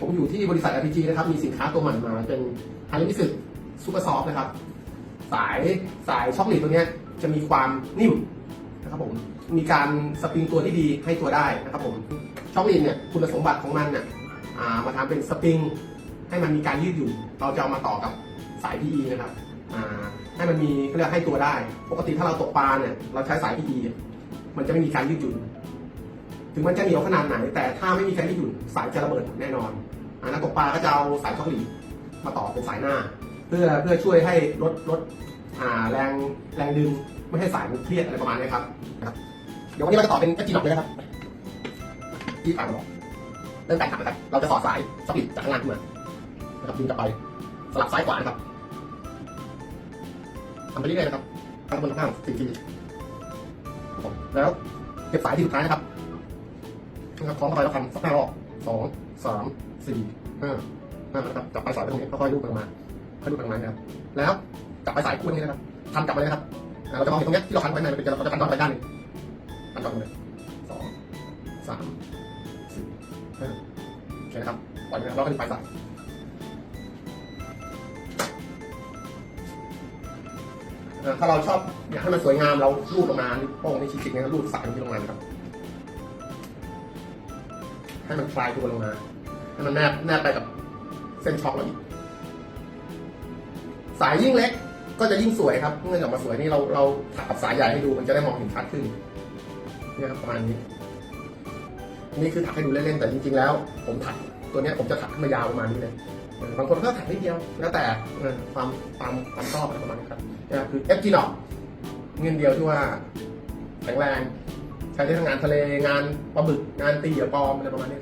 ผมอยู่ที่บริษัท RPG นะครับ มีสินค้าตัวใหม่มาเป็นฮาริมิสึซูเปอร์ซอฟนะครับ สายสายช็อคลีดตัวเนี้ยจะมีความนิ่มนะครับผม มีการสปริงตัวที่ดีให้ตัวได้นะครับผมช็อคลีดเนี่ยคุณสมบัติของมันเนี่ยามาทำเป็นสปริงให้มันมีการยืดหยุ่นเราจะเอามาต่อกับสาย PE นะครับให้มันมีเขาเรียกให้ตัวได้ ปกติถ้าเราตกปลาเนี่ยเราใช้สาย PE เนี่ยมันจะไม่มีการยืดหยุ่น ถึงมันจะเหนียวขนาดไหน แต่ถ้าไม่มีการยืดหยุ่นสายจะระเบิดแน่นอนอ่านักตกปลาก็จะเอาสายช็อคลีมาต่อเป็นสายหน้า เพื่อเพื่อช่วยให้ลดลดแรงแรงดึงไม่ให้สายมันเครียดอะไรประมาณนี้ครับนะครับ เดี๋ยววันนี้เราจะต่อเป็นกระจีดอกเลยนะครับที่ผ่านมาบอกเริ่มการขับนะครับ เราจะสอดสายสปีดจากข้างล่างขึ้นมานะครับดึงกลับไปสลับซ้ายขวานะครับทำไปเรื่อยๆนะครับทั้งบนข้างสี่ทีครับผมแล้วเก็บสายที่สุดท้ายนะครับ นะครับคล้องเข้าไปแล้วพันสักห้ารอบสองสามสี่ห้าห้านะครับจับไปสายไปตรงนี้ค่อยๆลูบลงมาค่อยๆลูบลงมานะครับ แล้วจับไปสายคู่นี้นะครับพันกลับไปเลยนะครับเราจะมองเห็นตรงนี้ที่เราพันไว้ในมันเป็นเราจะพันต่อไปด้านหนึงพันกลับมาเลยสองสามสี่ห้าโอเคนะครับปล่อยไปแล้วก็ดึงปลายสายถ้าเราชอบอยากให้มันสวยงามเราลูดลงมานิ้วโป้งนี่วชิดๆนี่ยลูดสายมันที่ลงมานครับ ให้มันคลายตัวลงมา ให้มันแนบแนบไปกับเส้นช็อคเราอีก สายยิ่งเล็กก็จะยิ่งสวยครับเมื่อออกมาสวยนี่เราเราถักกับสายใหญ่ให้ดูมันจะได้มองเห็นชัดขึ้นนี่ครับประมาณนี้ นี่คือถักให้ดูเล่นๆแต่จริงๆแล้ว ผมถักตัวนี้ผมจะถักขึ้นมายาวประมาณนี้เลยบางคนก็ถักนิดเดียวแล้วแต่ความความความชอบอะไรประมาณนี้ครับนี่คือ FG ดอกเงินเดียวที่ว่าแข็งแรง ใช้ได้ทำงงานทะเลงานปลาบึกงานตีเหยื่อปลอมอะไรประมาณนี้